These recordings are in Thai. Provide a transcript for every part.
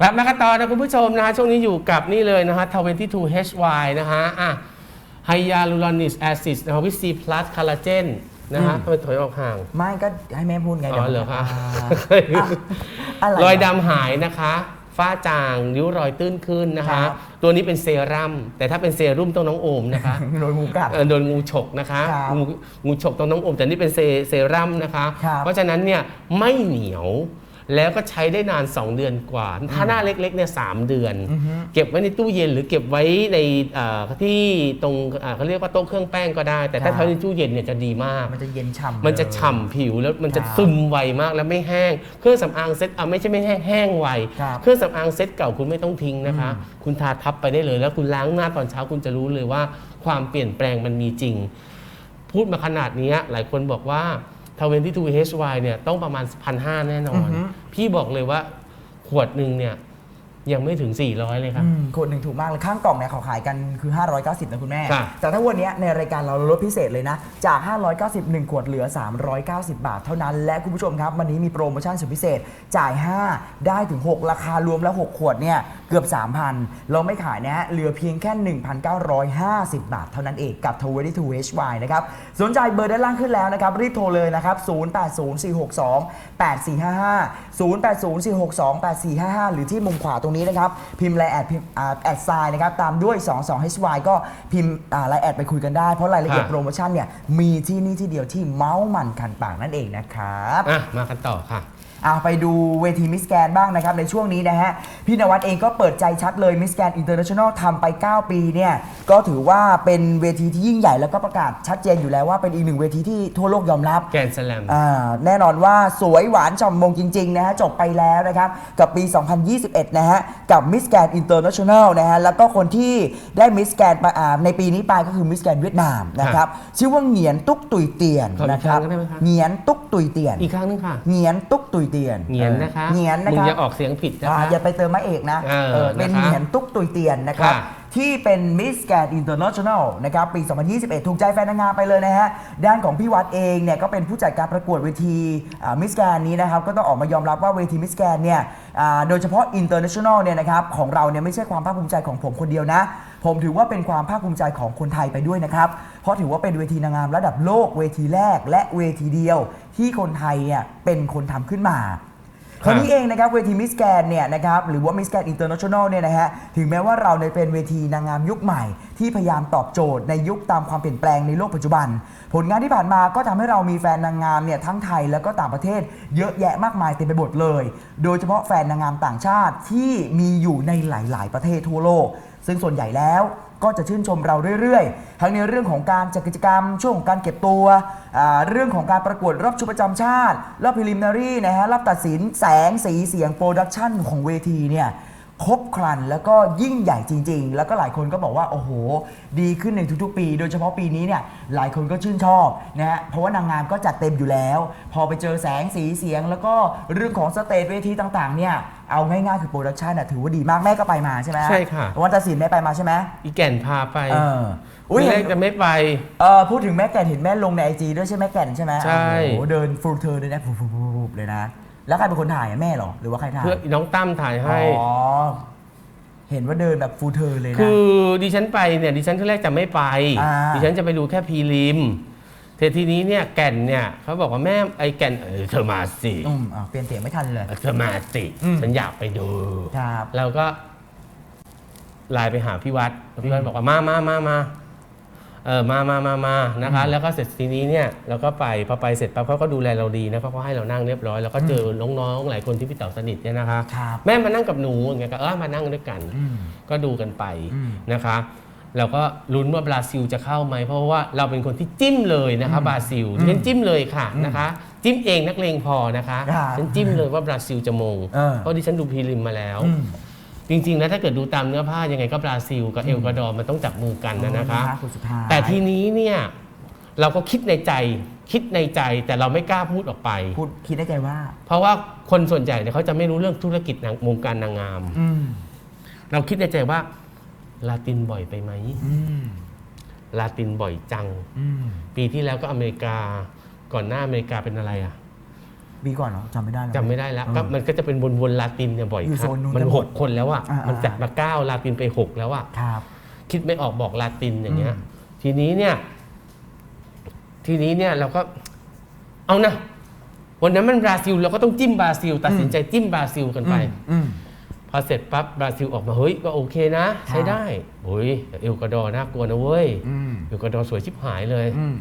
กลับมากันต่อนะคุณผู้ชมนะฮะช่วงนี้อยู่กับนี่เลยนะฮะ 22 HY นะฮะอะไฮยาลูรอนิกแอซิดนะฮะวิซีพลัสคอลลาเจนนะฮะทำไมถอยออกห่าง ไม่ก็ให้แม่พูดไงอ๋อเหรอคะอ่าอะไรรอยดำหายนะคะฝ้าจางริ้วรอยตื้นขึ้นนะครัคะบตัวนี้เป็นเซรั่มแต่ถ้าเป็นเซรุ่มต้องน้องโอมนะคะโดนงูกัดเอ่อโดนงูฉกนะคะครับงูงูฉกต้องน้องโอมแต่นี่เป็นเซเซรั่มนะคะครับเพราะฉะนั้นเนี่ยไม่เหนียว แล้วก็ใช้ได้นาน 2 เดือนกว่า ถ้าหน้าเล็กๆเนี่ยสามเดือนอือฮึเก็บไว้ในตู้เย็นหรือเก็บไว้ในเอ่อที่ตรงอ่าเขาเรียกว่าโต๊ะเครื่องแป้งก็ได้ แต่ถ้าครับใช้ในตู้เย็นเนี่ยจะดีมาก มันจะเย็นฉ่ำมันจะเลยฉ่ำผิวแล้วมันจะครับซึมไวมากแล้วไม่แห้ง เครื่องสำอางเซ็ตอะไม่ใช่ไม่แห้งแห้งไวครับเครื่องสำอางเซ็ตเก่าคุณไม่ต้องทิ้งนะคะอืมคุณทาทับไปได้เลย แล้วคุณล้างหน้าตอนเช้าคุณจะรู้เลยว่า ความเปลี่ยนแปลงมันมีจริง พูดมาขนาดนี้หลายคนบอกว่า ทเวนที่ทูเฮชยเนี่ยต้องประมาณพันห้าแน่นอน พี่บอกเลยว่าขวดหนึ่งเนี่ย ยังไม่ถึง 400 เลยครับ อืมขวดหนึ่งถูกมากเลยข้างกล่องเนี่ยเขาขายกันคือ 590 นะคุณแม่ ครับแต่ถ้าวันเนี้ยในรายการเราลดพิเศษเลยนะ จาก 590 1ขวดเหลือ 390 บาทเท่านั้น และคุณผู้ชมครับ วันนี้มีโปรโมชั่นสุดพิเศษ จ่าย 5 ได้ถึง 6 ราคารวมแล้ว 6 ขวดเนี่ย เกือบ 3,000 เราไม่ขายนะฮะเหลือเพียงแค่ 1,950 บาทเท่านั้นเองกับ22 HY นะครับ สนใจเบอร์ด้านล่างขึ้นแล้วนะครับ รีบโทรเลยนะครับ 0804628455 0804628455 หรือที่มุมขวาตรงนี้นะครับพิมพ์ไลน์แอดพิมพ์อ่าแอดไซน์นะครับตามด้วย 22HY ก็พิมพ์อ่าไลน์แอดไปคุยกันได้ เพราะรายละเอียดค่ะโปรโมชั่นเนี่ยมีที่นี่ที่เดียวที่เมาส์มันคันปากนั่นเองนะครับ อะ มากันต่อค่ะ อะไปดูเวทีมิสแกนบ้างนะครับ ในช่วงนี้นะฮะ พี่นวัดเองก็เปิดใจชัดเลยมิสแกนอินเตอร์เนชั่นแนลทำไป 9 ปีเนี่ย ก็ถือว่าเป็นเวทีที่ยิ่งใหญ่แล้วก็ประกาศชัดเจนอยู่แล้วว่าเป็นอีกหนึ่งเวทีที่ทั่วโลกยอมรับ แกนสแลม อ่าแน่นอนว่าสวยหวานฉ่ำมงจริง ๆ นะฮะ จบไปแล้วนะครับ กับปี 2021 นะฮะ กับมิสแกนอินเตอร์เนชั่นแนลนะฮะ แล้วก็คนที่ได้มิสแกนในปีนี้ไปก็คือมิสแกนเวียดนามนะครับ ชื่อว่าเหงียนตุ๊กตุยเตียนขออีกนะครับครั้งได้ไหมครับเหงียนตุ๊กตุยเตียน อีกครั้งหนึงค่ะ เหงียนตุ๊กตุยเตียนเงียนนะคะเหงียนนะมึงครับอย่าออกเสียงผิดนะอ่าคะอย่าไปเติมมาเอกนะเออเออเป็นนะคะเหงียนตุ๊กตุยเตียนนะครับค่ะที่เป็นมิสแกนอินเตอร์เนชั่นแนลนะครับปี 2021 ถูกใจแฟนนางงามไปเลยนะฮะ ด้านของพี่วัดเองเนี่ยก็เป็นผู้จัดการประกวดเวทีมิสแกนนี้นะครับ ก็ต้องออกมายอมรับว่าเวทีมิสแกนเนี่ยอ่าโดยเฉพาะอินเตอร์เนชั่นแนลเนี่ยนะครับ ของเราเนี่ยไม่ใช่ความภาคภูมิใจของผมคนเดียวนะ ผมถือว่าเป็นความภาคภูมิใจของคนไทยไปด้วยนะครับ เพราะถือว่าเป็นเวทีนางงามระดับโลกเวทีแรก และเวทีเดียว ที่คนไทยเนี่ยเป็นคนทำขึ้นมาคราวนี้เองนะครับเวทีมิสแกนเนี่ยนะครับหรือว่ามิสแกนอินเตอร์เนชั่นแนลเนี่ยนะฮะถึงแม้ว่าเราเนี่ยเป็นเวทีนางงามยุคใหม่ ที่พยายามตอบโจทย์ในยุคตามความเปลี่ยนแปลงในโลกปัจจุบัน ผลงานที่ผ่านมาก็ทำให้เรามีแฟนนางงามเนี่ยทั้งไทยแล้วก็ต่างประเทศ เยอะแยะมากมายเต็มไปหมดเลย โดยเฉพาะแฟนนางงามต่างชาติที่มีอยู่ในหลาย ๆ ประเทศทั่วโลก ซึ่งส่วนใหญ่แล้วก็จะชื่นชมเราเรื่อยๆ ทั้งในเรื่องของการจัดกิจกรรม ช่วงของการเก็บตัวอ่าเรื่องของการประกวดรอบชุดประจำชาติ รอบพิลิมนารีนะฮะรอบตัดสินแสงสีเสียงโปรดักชันของเวทีเนี่ย ครบครันแล้วก็ยิ่งใหญ่จริง ๆ แล้วก็หลายคนก็บอกว่า โอ้โห ดีขึ้นในทุกๆ ปี โดยเฉพาะปีนี้เนี่ยหลายคนก็ชื่นชอบนะฮะเพราะว่านางงามก็จัดเต็มอยู่แล้ว พอไปเจอแสงสีเสียง แล้วก็เรื่องของสเตจเวทีต่างๆเนี่ยเอาง่ายๆคือโปรดักชันน่ะถือว่าดีมากแม่ก็ไปมาใช่ไหมใช่ค่ะ วันตัดสินแม่ไปมาใช่ไหมอีแก่นพาไปเอออุ้ยทีแรเห็กนจะไม่ไปเออพูดถึงแม่แก่นเห็นแม่ลงในไอจีด้วยใช่ไหมแก่นใช่ไหมใช่โอ้โหเดินฟูลเทอร์เลยนะฟูบๆๆเลยนะ แล้วใครเป็นคนถ่ายอะแม่เหรอ หรือว่าใครถ่ายเพื่อน้องตั้มถ่ายให้ อ๋อ เห็นว่าเดินแบบฟูลเทอร์เลยนะ คือดิฉันไปเนี่ยดิฉันที่แรกจะไม่ไป อ่า ดิฉันจะไปดูแค่พรีลิมแต่ทีนี้เนี่ยแก่นเนี่ยเขาบอกว่าแม่ไอ้แก่นเออเธอมาสิอืมอะเปลี่ยนเสียงไม่ทันเลย เธอมาสิอืม ฉันอยากไปดู ครับ เราก็ไลน์ไปหาพี่วัดพี่วัดบอกว่ามามามามา เออมามามามานะคะ แล้วก็เสร็จทีนี้เนี่ยเราก็ไปพอไปเสร็จปั๊บเขาก็ดูแลเราดีนะเพราะเขาให้เรานั่งเรียบร้อยแล้วก็เจอน้องๆหลายคนที่พี่เต๋าสนิทเนี่ยนะคะ ครับแม่มานั่งกับหนูอย่างเงี้ยก็เออมานั่งด้วยกัน อืม ก็ดูกันไปอืมนะคะ เราก็ลุ้นว่าบราซิลจะเข้าไหมเพราะว่าเราเป็นคนที่จิ้มเลยนะคะบราซิลฉันจิ้มเลยค่ะนะคะ จิ้มเองนักเลงพอนะคะครับฉันจิ้มเลยว่าบราซิลจะมงเออ เพราะดิฉันดูพรีลิมมาแล้ว อืม จริงๆแล้วถ้าเกิดดูตามเนื้อผ้ายังไงก็บราซิลกับเอลกวาดอร์มันต้องจับมือกันนะนะคะคนสุดท้ายแต่ทีนี้เนี่ยเราก็คิดในใจคิดในใจแต่เราไม่กล้าพูดออกไป พูดคิดได้ใจว่า เพราะว่าคนส่วนใหญ่เนี่ยเขาจะไม่รู้เรื่องธุรกิจนางวงการนางงาม อืมเราคิดในใจว่าลาตินบ่อยไปไหมอืมลาตินบ่อยจัง อืมปีที่แล้วก็อเมริกา ก่อนหน้าอเมริกาเป็นอะไรอะ ปีก่อนเหรอจำไม่ได้แล้ว จำไม่ได้แล้วเออก็มันก็จะเป็นวนวนๆลาตินเนี่ยบ่อยอยู่ครั้โซงนนู้นมันกันหหมดกคนแล้วอะอ่าๆมันจัดมาเก้าลาตินไปหกแล้วอะครับคิดไม่ออกบอกลาตินอย่างเงี้ย อืม ทีนี้เนี่ย ทีนี้เนี่ยเราก็ เอานะวันนั้นมันบราซิลเราก็ต้องจิ้มบราซิล ตัดสินใจจิ้มบราซิลกันไป อืม พอเสร็จปั๊บบราซิลออกมาเฮ้ยก็โอเคนะ ใช้ได้โอ้ยแต่เอลกวาดอร์น่ากลัวนะเว้ยอืม เอลกวาดอร์สวยชิบหายเลย อืม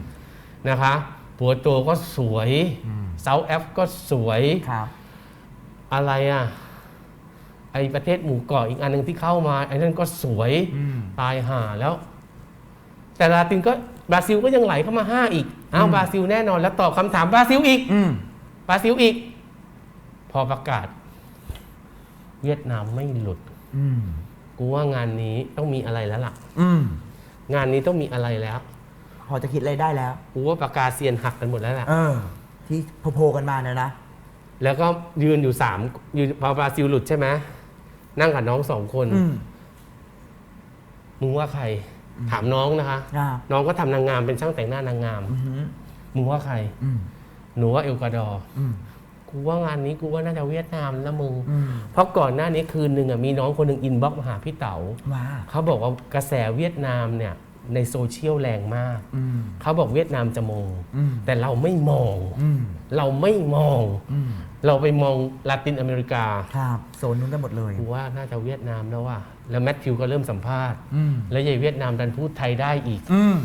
นะคะ ปัวโตก็สวยอืมเซาท์แอฟก็สวยครับ อะไรอะ ไอประเทศหมู่เกาะอีกอันหนึ่งที่เข้ามาไอ้นั่นก็สวยอืมตายห่าแล้ว แต่ลาตินก็บราซิลก็ยังไหลเข้ามาห้าอีกอ้าวอืมบราซิลแน่นอน แล้วตอบคำถามบราซิลอีกอืมบราซิลอีก พอประกาศ เวียดนามไม่หลุดอืมกูว่างานนี้ต้องมีอะไรแล้วล่ะอืมงานนี้ต้องมีอะไรแล้ว พอจะคิดอะไรได้แล้ว กูว่าปากกาเซียนหักกันหมดแล้วล่ะ เออ ที่โพๆกันมาเนี่ยนะ แล้วก็ยืนอยู่สามยืนพอบราซิลหลุดใช่ไหมนั่งกับน้องสองคน อืม มึงว่าใคร ถามน้องนะคะครับน้องก็ทำนางงามเป็นช่างแต่งหน้านางงาม อือหือมึงว่าใคร อืมหนูว่าเอลกวาดอร์ อืม กูว่างานนี้กูว่าน่าจะเวียดนามแล้วมึง อืม เพราะก่อนหน้านี้คืนหนึ่งอะมีน้องคนหนึ่งอินบ็อกมาหาพี่เต๋าว้าเขาบอกว่ากระแสเวียดนามเนี่ย ในโซเชียลแรงมากอืมเขาบอกเวียดนามจะมองอืมแต่เราไม่มองอืมเราไม่มองอืมเราไปมองลาตินอเมริกา ครับโซนนู้นกันหมดเลยกูว่าน่าจะเวียดนามแล้วว่ะแล้วแมทธิวก็เริ่มสัมภาษณ์อืมแล้วยายเวียดนามดันพูดไทยได้อีกอืม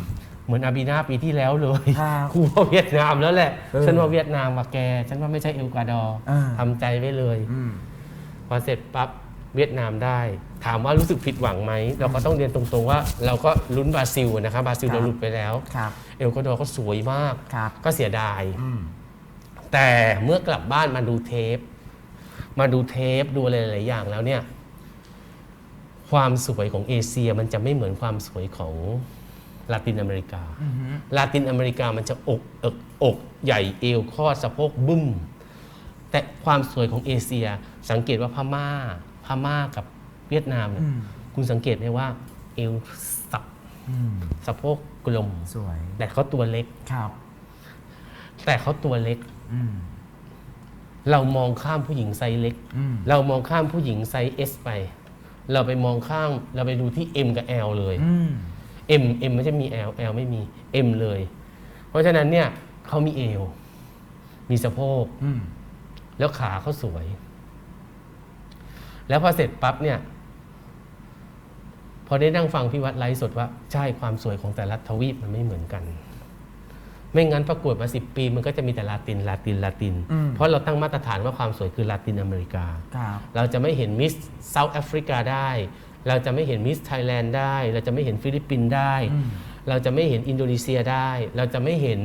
เหมือนอาบีนาปีที่แล้วเลยครับกูว่าเวียดนามแล้วแหละเออฉันว่าเวียดนามว่าแก ฉันว่าไม่ใช่เอลกวาดอร์อ่าทำใจไว้เลยอืมพอเสร็จปั๊บเวียดนามได้ ถามว่ารู้สึกผิดหวังไหม เราก็ต้องเรียนตรงๆว่าเราก็ลุ้นบราซิลนะครับบราซิลครับเราหลุดไปแล้ว ครับ เอลกวาดอร์ก็สวยมาก ครับ ก็เสียดาย อืม แต่เมื่อกลับบ้านมาดูเทป มาดูเทปดูอะไรหลายๆอย่างแล้วเนี่ย ความสวยของเอเชียมันจะไม่เหมือนความสวยของลาตินอเมริกา อือหือลาตินอเมริกามันจะอกเอกอกใหญ่เอวข้อสะโพกบึ้ม แต่ความสวยของเอเชียสังเกตว่าพม่าพม่ากับเวียดนามเนี่ยอืมคุณสังเกตไหมว่า เอวสับอืมสะโพกกลมสวย แต่เขาตัวเล็กครับ แต่เขาตัวเล็กอืมเรามองข้ามผู้หญิงไซส์เล็กอืมเรามองข้ามผู้หญิงไซส์ S ไป เราไปมองข้ามเราไปดูที่ M กับ L เลยอืม M M ไม่ใช่มี L L ไม่มี M เลย เพราะฉะนั้นเนี่ยเขามีเอว มีสะโพกอืมแล้วขาเขาสวย แล้วพอเสร็จปั๊บเนี่ย พอได้นั่งฟังพี่วัดไลฟ์สดว่าใช่ความสวยของแต่ละทวีปมันไม่เหมือนกัน ไม่งั้นประกวดมาสิปี มันก็จะมีแต่ลาตินลาตินลาติน อืม เพราะเราตั้งมาตรฐานว่าความสวยคือลาตินอเมริกา ครับเราจะไม่เห็นมิสเซาท์แอฟริกาได้ เราจะไม่เห็นมิสไทยแลนด์ได้ เราจะไม่เห็นฟิลิปปินส์ได้ อืม เราจะไม่เห็นอินโดนีเซียได้ เราจะไม่เห็น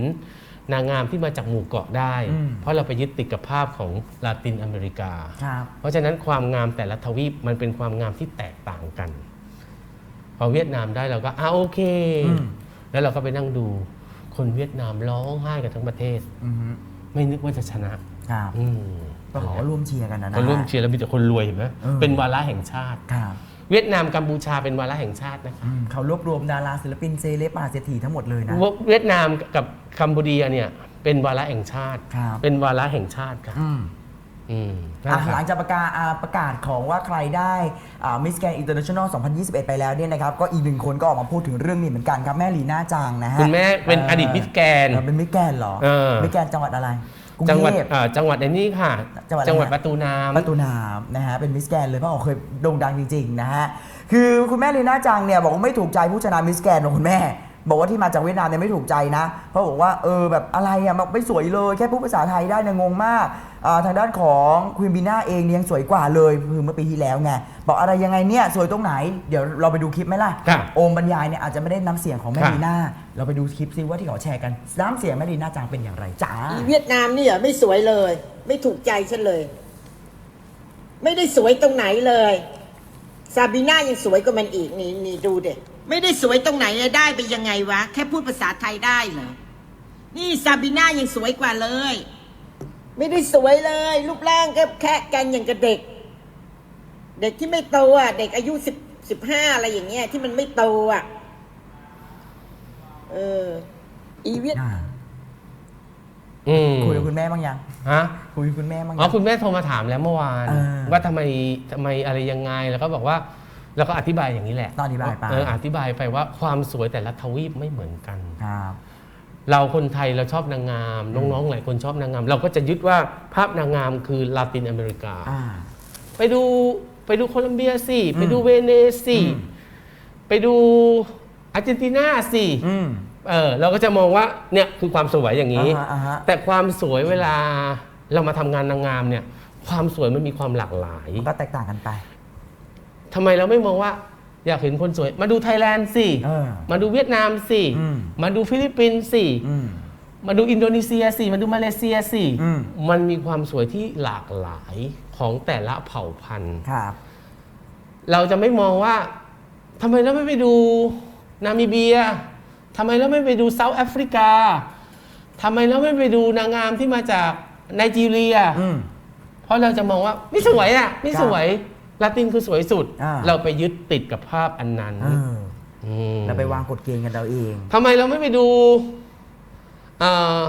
นางงามที่มาจากหมู่เกาะได้ อืม เพราะเราไปยึดติดกับภาพของลาตินอเมริกา ครับ เพราะฉะนั้นความงามแต่ละทวีปมันเป็นความงามที่แตกต่างกัน พอเวียดนามได้เราก็อ่าโอเค อืม แล้วเราก็ไปนั่งดู คนเวียดนามร้องไห้กันทั้งประเทศ อือหือไม่นึกว่าจะชนะ ครับอืมก็ขอร่วมเชียร์กันนะนะ ก็ร่วมเชียร์แล้วมีแต่คนรวยเห็นไหมเออ เป็นวาระแห่งชาติ ครับเวียดนามกัมพูชาเป็นวาระแห่งชาตินะคะอืมเขารวบรวมดาราศิลปินเซเลบมหาเศรษฐีทั้งหมดเลยนะ เวียดนามกับกัมพูเดียเนี่ยเป็นวาระแห่งชาติ ครับ เป็นวาระแห่งชาติค่ะอืม อืมอะนั่นหลัค่ะงจากประกาศอ่าประกาศของว่าใครได้มิสแกนอินเตอร์เนชั่นแนล2021 ไปแล้วเนี่ยนะครับ ก็อีกหนึ่งคนก็ออกมาพูดถึงเรื่องนี้เหมือนกันครับ แม่ลีน่าจังนะฮะคุณแม่เป็นอดีตมิสแกรนด์เออเป็นมิสแกนเหรอเออ มิสแกนจังหวัดอะไรกรุงจังหวัดเทพอ่าจังหวัดในนี้ค่ะ จังหวัดอะไร จังหวัดฮะประตูน้ำ ประตูน้ำนะฮะเป็นมิสแกนเลยเพราะเขาเคยโด่งดังจริงๆนะฮะคือคุณแม่ลีน่าจังเนี่ยบอกว่าไม่ถูกใจผู้ชนะมิสแกนของคุณแม่ บอกว่าที่มาจากเวียดนามเนี่ยไม่ถูกใจนะ เพราะบอกว่าเออแบบอะไรอะมันไม่สวยเลย แค่พูดภาษาไทยได้เนี่ยงงมากอ่าทางด้านของควีนบีน่าเองเนี่ยยังสวยกว่าเลยคือเมื่อปีที่แล้วไงบอกอะไรยังไงเนี่ยสวยตรงไหนเดี๋ยวเราไปดูคลิปไหมล่ะค่ะโอมบรรยายเนี่ยอาจจะไม่ได้น้ำเสียงของแม่ค่ะลีน่าเราไปดูคลิปซิว่าที่เขาแชร์กันน้ำเสียงแม่ลีน่าจังเป็นอย่างไรจ้า อีเวียดนามนี่เหรอไม่สวยเลย ไม่ถูกใจฉันเลย ไม่ได้สวยตรงไหนเลย ซาบีน่ายังสวยกว่ามันอีกนี่นี่ดูเด็ ไม่ได้สวยตรงไหนเลยได้ไปยังไงวะ แค่พูดภาษาไทยได้เหรอ นี่ซาบีน่ายังสวยกว่าเลย ไม่ได้สวยเลย รูปร่างก็แค่กันอย่างกับเด็ก เด็กที่ไม่โตอะ เด็กอายุสิบสิบห้าอะไรอย่างเงี้ยที่มันไม่โตอะ เออ อีเวียดอ่าอืมคุยกับคุณแม่บ้างยังฮะ คุยกับคุณแม่บ้างอ๋อยังคุณแม่โทรมาถามแล้วเมื่อวาน เออ ว่าทำไมทำไมอะไรยังไงแล้วก็บอกว่า แล้วก็อธิบายอย่างนี้แหละต้องอธิบายไป เอออธิบายไปว่าความสวยแต่ละทวีปไม่เหมือนกัน ครับ เราคนไทยเราชอบนางงามน้องๆหลายคนชอบนางงาม เราก็จะยึดว่าภาพนางงามคือลาตินอเมริกา อ่า ไปดูไปดูโคลัมเบียสิไปดูเวเนสสิอืม ไปดูอาร์เจนตินาสิอืม เออเราก็จะมองว่าเนี่ยคือความสวยอย่างนี้ อ่าฮะอ่าฮะ แต่ความสวยเวลาเรามาทำงานนางงามเนี่ย ความสวยมันมีความหลากหลายก็แตกต่างกันไป ทำไมเราไม่มองว่า อยากเห็นคนสวย มาดูไทยแลนด์สิเออมาดูเวียดนามสิอืม มาดูฟิลิปปินส์สิอืม มาดูอินโดนีเซียสิมาดูมาเลเซียสิอืม มันมีความสวยที่หลากหลายของแต่ละเผ่าพันธุ์ ครับ เราจะไม่มองว่าทำไมเราไม่ไปดูนามิเบียทำไมเราไม่ไปดูเซาท์แอฟริกาทำไมเราไม่ไปดูนางงามที่มาจากไนจีเรีย อืม เพราะเราจะมองว่าไม่สวยอะไม่สวย ลาตินคือสวยสุด อ่า เราไปยึดติดกับภาพอันนั้นเออมเราไปวางกฎเกณฑ์กันเราเอง ทำไมเราไม่ไปดูเอ่อ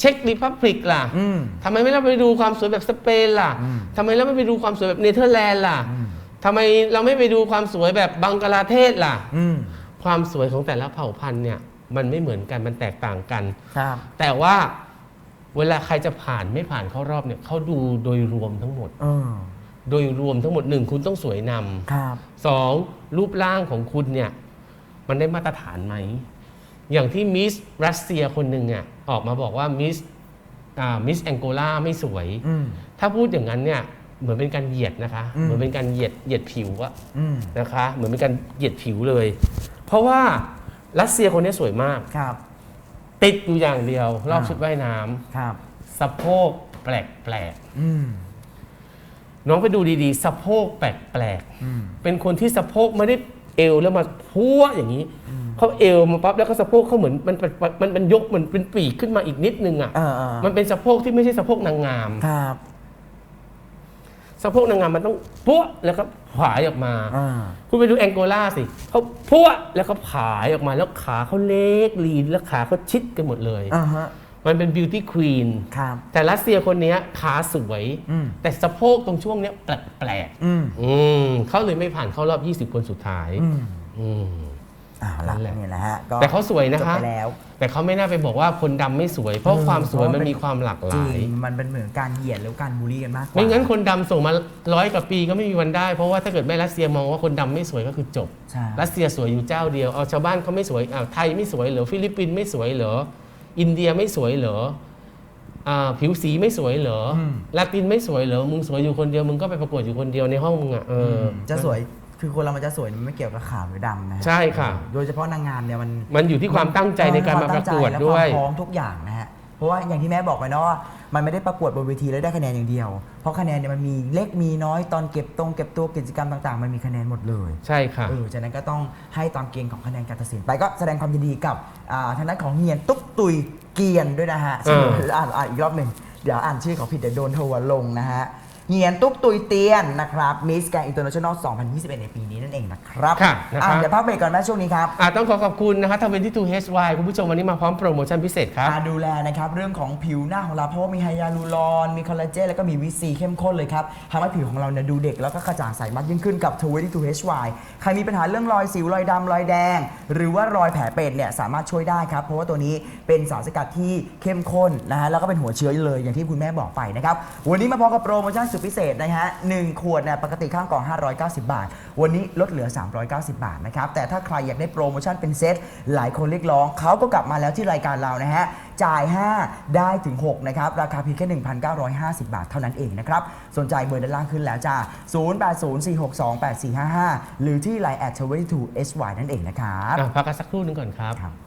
เช็กริพับลิกล่ะอืม ทำไมไม่เราไปดูความสวยแบบสเปนล่ะอืม ทำไมเราไม่ไปดูความสวยแบบเนเธอร์แลนด์ล่ะอืมทำไมเราไม่ไปดูความสวยแบบบังกลาเทศล่ะ อืมความสวยของแต่ละเผ่าพันธุ์เนี่ย มันไม่เหมือนกันมันแตกต่างกัน ครับ แต่ว่าเวลาใครจะผ่านไม่ผ่านเข้ารอบเนี่ยเขาดูโดยรวมทั้งหมด เออ โดยรวมทั้งหมดหนึ่งคุณต้องสวยนำครับสองรูปร่างของคุณเนี่ยมันได้มาตรฐานไหม อย่างที่มิสรัสเซียคนหนึ่งอะออกมาบอกว่ามิสอ่ามิสแองโกลาไม่สวย อืม ถ้าพูดอย่างนั้นเนี่ยเหมือนเป็นการเหยียดนะคะ อืม เหมือนเป็นการเหยียดเหยียดผิวอะอืมนะคะ เหมือนเป็นการเหยียดผิวเลย เพราะว่ารัสเซียคนนี้สวยมาก ครับ ติดอยู่อย่างเดียว รอบอ่าชุดว่ายน้ำครับ สะโพกแปลกแปลกอืมๆ น้องไปดูดีๆ สะโพกแปลกแปลกๆอืมเป็นคนที่สะโพกไม่ได้เอวแล้วมาพัวอย่างนี้เขาเอวมาปั๊บแล้วก็สะโพกเขาเหมือนมันมันมันมันยกเหมือนเป็นปีกขึ้นมาอีกนิดนึงอะเออเออมันเป็นสะโพกที่ไม่ใช่สะโพกนางงามครับสะโพกนางงามมันต้องพัวแล้วก็ผายออกมาอ่าคุณไปดูแองโกลาสิเขาพัวแล้วก็ผายออกมาแล้วขาเขาเล็กลีนแล้วขาเขาชิดกันหมดเลยอ่าฮะ มันเป็นบิวตี้ควีนครับ แต่รัสเซียคนเนี้ยขาสวย อืม แต่สะโพกตรงช่วงเนี้ยแปลกอืมๆอืมเขาเลยไม่ผ่านเข้ารอบ 20 คนสุดท้ายอืมอืมอ่านั่ละนแหละ นี่แหละฮะก็แต่เขาสวยนะคะจบไปแล้วแต่เขาไม่น่าไปบอกว่าคนดำไม่สวย เพราะเออความสวยเพราะมันเป็นมีความหลากหจริลาย งมันเป็นเหมือนการเหยียดหรือการบูลลี่กันมากกว่าไม่งั้นคนดำส่งมาร้อยกว่าปีก็ไม่มีวันได้ เพราะว่าถ้าเกิดแม่รัสเซียมองว่าคนดำไม่สวยก็คือจบ ใช่ รัสเซียสวยอยู่เจ้าเดียว เอาชาวบ้านเขาไม่สวยอ้าวไทยไม่สวยเหรอฟิลิปปินส์ไม่สวยเหรอ อินเดียไม่สวยเหรออ่าผิวสีไม่สวยเหรออลาตินไม่สวยเหรอ มึงสวยอยู่คนเดียวมึงก็ไปประกวดอยู่คนเดียวในห้องมึงอะเออจะสวยคือคนเรามันจะสวยมันไม่เกี่ยวกับขาวหรือดำนะฮะใช่ค่ะ โดยเฉพาะนางงามเนี่ยมันมันอยู่ที่ความตั้งใจในการมาประกวดแลด้วยความพร้อมทุกอย่างนะฮะเพราะว่าอย่างที่แม่บอกไปเนาะว่า มันไม่ได้ประกวดบนเวทีแล้วได้คะแนนอย่างเดียว เพราะคะแนนเนี่ยมันมีเล็กมีน้อยตอนเก็บตรงเก็บตัวกิจกรรมต่างๆ มันมีคะแนนหมดเลยใช่ค่ะ เออจากนั้นก็ต้องให้ตามเกณฑ์ของคะแนนการตัดสินไปก็แสดงความยินดีกับอ่าทางด้านของเฮียนตุ๊กตุยเกียนด้วยนะฮะเออ อ่านอ่านอีกรอบหนึ่งเดี๋ยวอ่านชื่อเขาผิดเดี๋ยวโดนทัวร์ลงนะฮะ เฮียนตุ๊กตุยเตียนนะครับมิสแกนอินเตอร์เนชั่นแนล2021 ในปีนี้นั่นเองนะครับค่ะนะครับ อะเดี๋ยวพักเบรกก่อนแม่ช่วงนี้ครับ อ่าต้องขอขอบคุณนะคะทเวนที่2 HY คุณผู้ชมวันนี้มาพร้อมโปรโมชั่นพิเศษครับ มาดูแลนะครับเรื่องของผิวหน้าของเราเพราะว่ามีไฮยาลูรอน มีคอลลาเจนแล้วก็มีวิตซีเข้มข้นเลยครับทำให้ผิวของเราเนี่ยดูเด็กแล้วก็กระจ่างใสมากยิ่งขึ้นกับ 22 HY ใครมีปัญหาเรื่องรอยสิวรอยดำรอยแดง หรือว่ารอยแผลเป็นเนี่ยสามารถช่วยได้ครับ เพราะว่าตัวนี้เป็นสารสกัดที่เข้มข้นนะฮะแล้วก็เป็นหัวเชื้อเลยอย่างที่คุณแม่บอกไปนะครับวันนี้มาพร้อมกับโปรโมชั่นสุดพิเศษนะฮะหนึ่งขวดเนี่ยปกติข้างกล่อง 590 บาท วันนี้ลดเหลือ 390 บาทนะครับ แต่ถ้าใครอยากได้โปรโมชั่นเป็นเซต หลายคนเรียกร้องเขาก็กลับมาแล้วที่รายการเรานะฮะ จ่าย 5 ได้ถึง 6 นะครับ ราคาเพียงแค่ 1,950 บาทเท่านั้นเองนะครับ สนใจเบอร์ด้านล่างขึ้นแล้วจ้า 0804628455 หรือที่ Line at 22 sy นั่นเองนะครับ อะพักกันสักครู่หนึงก่อนครับ ครับ